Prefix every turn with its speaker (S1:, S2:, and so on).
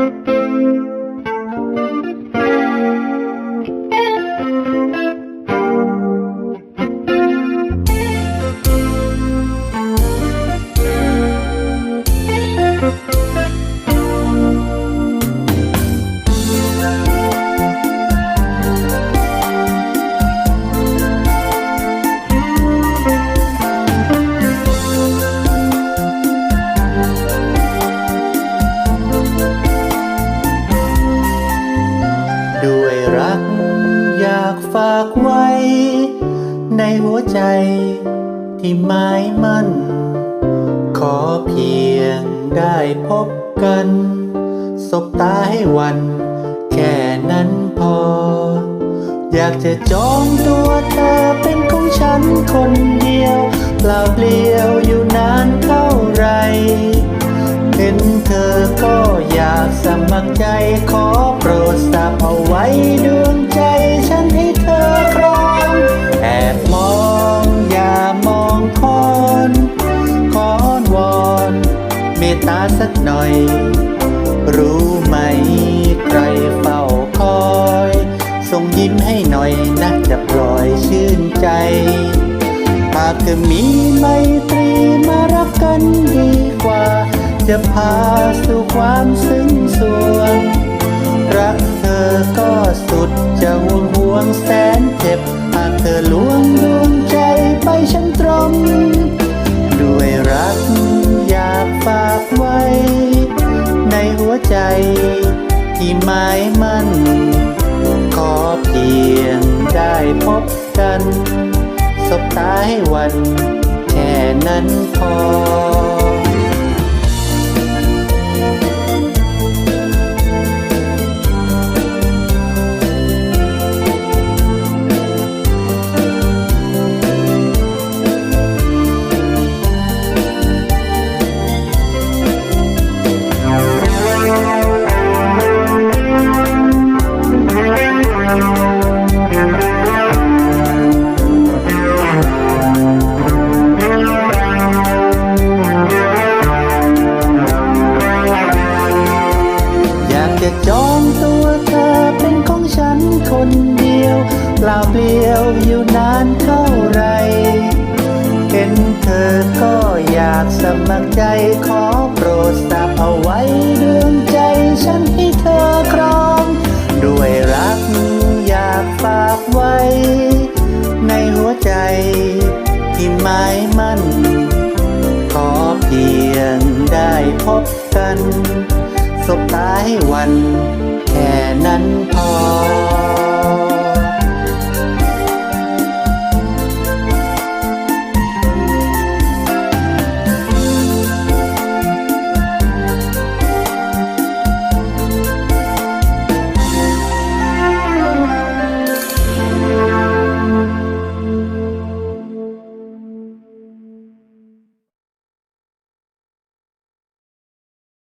S1: Thank you. ด้วยรักอยากฝากไว้ ในหัวใจที่หมายมั่น ขอเพียงได้พบกัน สบตาให้วัน แค่นั้นพอ อยากจะจองตัวเธอเป็นของฉันคนเดียวเปล่าเปลี่ยวอยู่นานเท่าไร เห็นเธอก็อยากสมัครใจขอ ดทราบเอาไว้ดวงใจฉันให้เธอครองแอบมองอย่ามองคอนขอนวอนเมตตาสักหน่อย รู้ไหมใครเฝ้าคอยส่งยิ้มให้หน่อยนะจะปล่อยชื่นใจ หากเธอมีไมตรีมารักกันดีกว่า จะพาสู่ความซึ้งสว ใจ ที่หมายมั่น ขอเพียงได้พบกัน สบตาให้วัน แค่นั้นพอ จะจองตัวเธอเป็นของฉันคนเดียวเปล่าเปลี่ยวอยู่นานเท่าไร เห็นเธอก็อยากสมัครใจขอโปรดสับเอา ยงได้พบกัน สบตาให้วัน แค่นั้นพอ